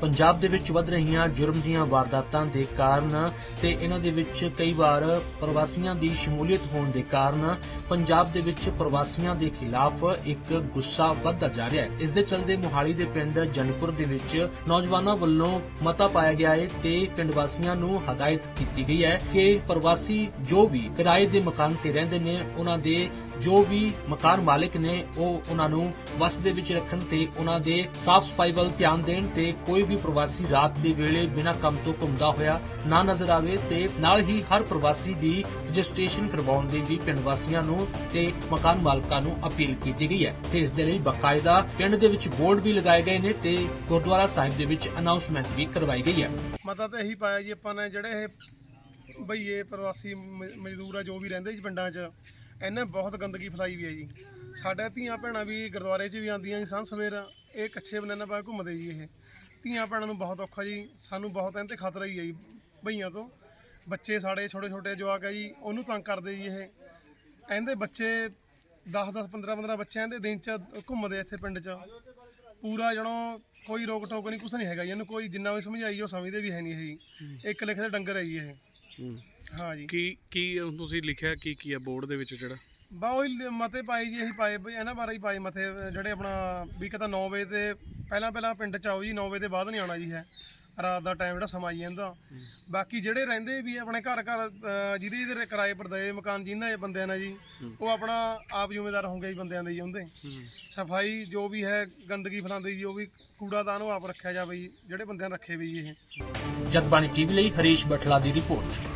ਪੰਜਾਬ ਦੇ ਵਿੱਚ ਵੱਧ ਰਹੀਆਂ ਜੁਰਮ ਦੀਆਂ ਵਾਰਦਾਤਾਂ ਦੇ ਕਾਰਨ ਤੇ ਇਹਨਾਂ ਦੇ ਵਿੱਚ ਕਈ ਵਾਰ ਪ੍ਰਵਾਸੀਆਂ ਦੀ ਸ਼ਮੂਲੀਅਤ ਹੋਣ ਦੇ ਕਾਰਨ ਪੰਜਾਬ ਦੇ ਵਿੱਚ ਪ੍ਰਵਾਸੀਆਂ ਦੇ ਖਿਲਾਫ ਇੱਕ ਗੁੱਸਾ ਵੱਧਦਾ ਜਾ ਰਿਹਾ ਹੈ। ਇਸ ਦੇ ਚਲਦੇ ਮੁਹਾਲੀ ਦੇ ਪਿੰਡ ਜਨਪੁਰ ਦੇ ਵਿੱਚ ਨੌਜਵਾਨਾਂ ਵੱਲੋਂ ਮਤਾ ਪਾਇਆ ਗਿਆ ਹੈ ਤੇ ਪਿੰਡ ਵਾਸੀਆਂ ਨੂੰ ਹਦਾਇਤ ਕੀਤੀ ਗਈ ਹੈ ਕਿ ਪ੍ਰਵਾਸੀ ਜੋ ਵੀ ਕਿਰਾਏ ਦੇ ਮਕਾਨ ਤੇ ਰਹਿੰਦੇ ਨੇ, ਉਹਨਾਂ ਦੇ ਜੋ ਵੀ ਮਕਾਨ ਮਾਲਕ ਨੇ ਉਹ ਉਹਨਾਂ ਨੂੰ ਵਸ ਦੇ ਵਿੱਚ ਰੱਖਣ ਤੇ ਉਹਨਾਂ ਦੇ ਸਾਫ਼ ਸਫ਼ਾਈ ਵੱਲ ਧਿਆਨ ਦੇਣ ਤੇ ਕੋਈ ਵੀ ਪ੍ਰਵਾਸੀ ਰਾਤ ਦੇ ਵੇਲੇ ਬਿਨਾਂ ਕੰਮ ਤੋਂ ਘੁੰਮਦਾ ਹੋਇਆ ਨਾ ਨਜ਼ਰ ਆਵੇ ਤੇ ਨਾਲ ਹੀ ਹਰ ਪ੍ਰਵਾਸੀ ਦੀ ਰਜਿਸਟ੍ਰੇਸ਼ਨ ਕਰਵਾਉਣ ਦੀ ਵੀ ਪਿੰਡ ਵਾਸੀਆਂ ਨੂੰ ਤੇ ਮਕਾਨ ਮਾਲਕਾਂ ਨੂੰ ਅਪੀਲ ਕੀਤੀ ਗਈ ਹੈ ਤੇ ਇਸ ਦੇ ਲਈ ਬਕਾਇਦਾ ਪਿੰਡ ਦੇ ਵਿੱਚ ਬੋਰਡ ਵੀ ਲਗਾਏ ਗਏ ਨੇ ਤੇ ਗੁਰਦੁਆਰਾ ਸਾਹਿਬ ਦੇ ਵਿੱਚ ਅਨਾਉਂਸਮੈਂਟ ਵੀ ਕਰਵਾਈ ਗਈ ਹੈ। ਮਤਾ ਤਾਂ ਇਹੀ ਪਾਇਆ ਜੀ, ਆਪਾਂ ਨੇ ਜਿਹੜੇ ਇਹ ਬਈਏ ਪ੍ਰਵਾਸੀ ਮਜ਼ਦੂਰ ਆ, ਜੋ ਵੀ ਰਹਿੰਦੇ ਜੀ ਪਿੰਡਾਂ 'ਚ ਇਹਨੇ ਬਹੁਤ ਗੰਦਗੀ ਫੈਲਾਈ ਵੀ ਹੈ ਜੀ। ਸਾਡੇ ਧੀਆਂ ਭੈਣਾਂ ਵੀ ਗੁਰਦੁਆਰੇ 'ਚ ਵੀ ਆਉਂਦੀਆਂ ਜੀ ਸਾਂਝ ਸਵੇਰ। ਇਹ ਕੱਛੇ ਬਨਾਨਾ ਪਾ ਘੁੰਮਦੇ ਜੀ ਇਹ। ਧੀਆਂ ਭੈਣਾਂ ਨੂੰ ਬਹੁਤ ਔਖਾ ਜੀ। ਸਾਨੂੰ ਬਹੁਤ ਇਹਨਾਂ ਤੇ ਖਤਰਾ ਹੀ ਹੈ ਜੀ ਬਈਆਂ ਤੋਂ। ਬੱਚੇ ਸਾਡੇ ਛੋਟੇ ਛੋਟੇ ਜਵਾਕ ਹੈ ਜੀ, ਉਹਨੂੰ ਤੰਗ ਕਰਦੇ ਜੀ ਇਹ। ਇਹਦੇ ਬੱਚੇ 10 10 15 15 ਬੱਚੇ ਇਹਦੇ ਦਿਨ 'ਚ ਘੁੰਮਦੇ ਇੱਥੇ ਪਿੰਡ 'ਚ। ਪੂਰਾ ਜਣੋ ਕੋਈ ਰੋਕ ਟੋਕ ਨਹੀਂ, ਕੁਛ ਨਹੀਂ ਹੈਗਾ ਜੀ। ਇਹਨੂੰ ਕੋਈ ਜਿੰਨਾ ਵੀ ਸਮਝਾਈ ਉਹ ਸਮਝਦੇ ਵੀ ਹੈ ਨਹੀਂ ਇਹ ਜੀ। ਇੱਕ ਲਿਖੇ ਦੇ ਡੰਗਰ ਹੈ ਜੀ ਇਹ। ਹੂੰ। ਹਾਂ ਜੀ ਕੀ ਕੀ ਤੁਸੀਂ ਲਿਖਿਆ ਕੀ ਕੀ ਹੈ ਬੋਰਡ ਦੇ ਵਿੱਚ ਜਿਹੜਾ ਬਾ ਉਹ ਹੀ ਮਤੇ ਪਾਏ ਜੀ ਅਸੀਂ ਪਾਏ ਬਈ ਇਹਨਾਂ ਬਾਰੇ ਹੀ ਪਾਏ ਮਤੇ ਜਿਹੜੇ ਆਪਣਾ ਵੀ ਕਹਤਾ 9 ਵਜੇ ਤੇ ਪਹਿਲਾਂ ਪਹਿਲਾਂ ਪਿੰਡ ਚ ਆਓ ਜੀ 9 ਵਜੇ ਦੇ ਬਾਅਦ ਨਹੀਂ ਆਉਣਾ ਜੀ ਹੈ ਰਾਤ ਦਾ ਟਾਈਮ ਜਿਹੜਾ ਸਮਾਂ ਜਾਂਦਾ। ਬਾਕੀ ਜਿਹੜੇ ਰਹਿੰਦੇ ਵੀ ਆਪਣੇ ਘਰ ਘਰ ਅਹ, ਜਿਹਦੇ ਜਿਹਦੇ ਕਿਰਾਏ ਪਰ ਦਏ ਮਕਾਨ ਜਿਨ੍ਹਾਂ ਇਹ ਬੰਦਿਆਂ ਨਾਲ ਜੀ ਉਹ ਆਪਣਾ ਆਪ ਜ਼ਿੰਮੇਦਾਰ ਹੋਣਗੇ ਜੀ ਬੰਦਿਆਂ ਦੇ ਜੀ ਉਹਦੇ। ਸਫ਼ਾਈ ਜੋ ਵੀ ਹੈ ਗੰਦਗੀ ਫੈਲਾਉਂਦੇ ਜੀ ਉਹ ਵੀ ਕੂੜਾਦਾਨ ਉਹ ਆਪ ਰੱਖਿਆ ਜਾਵੇ ਜੀ ਜਿਹੜੇ ਬੰਦਿਆਂ ਨੇ ਰੱਖੇ ਵੀ ਜੀ ਇਹ। ਜਗਬਾਣੀ ਟੀਵੀ ਲਈ ਹਰੀਸ਼ ਬਠਲਾ ਦੀ ਰਿਪੋਰਟ।